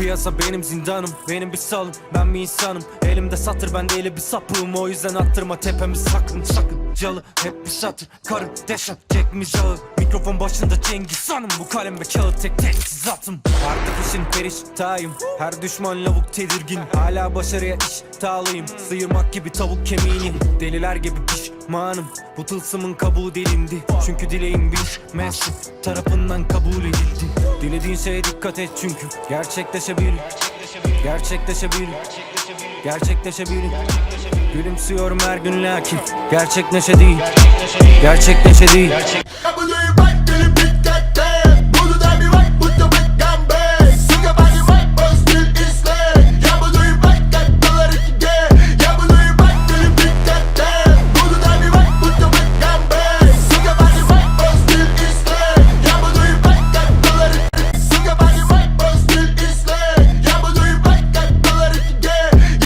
Piyasa benim zindanım. Benim bir salım Ben bir insanım. Elimde satır ben değil bir sapığım. O yüzden attırma tepemi sakın sakın. Calı hep bir satır karım deşat Çek mizağı mikrofon başında Cengiz Hanım Bu kalem ve kağıt tek teçhizatım Artık işin periştahım Her düşman lavuk tedirgin. Hala başarıya iştahlıyım. Sıyırmak gibi tavuk kemiğini. Deliler gibi pişmanım. Bu tılsımın kabuğu delindi. Çünkü dileğim bir mesut tarafından kabul edildi Dilediğin şeye dikkat et çünkü. Gerçekleşebilir. Gerçekleşebilir. Gerçekleşebilir. Gülümsüyorum her gün lakin. Gerçek neşe değil. Gerçek neşe değil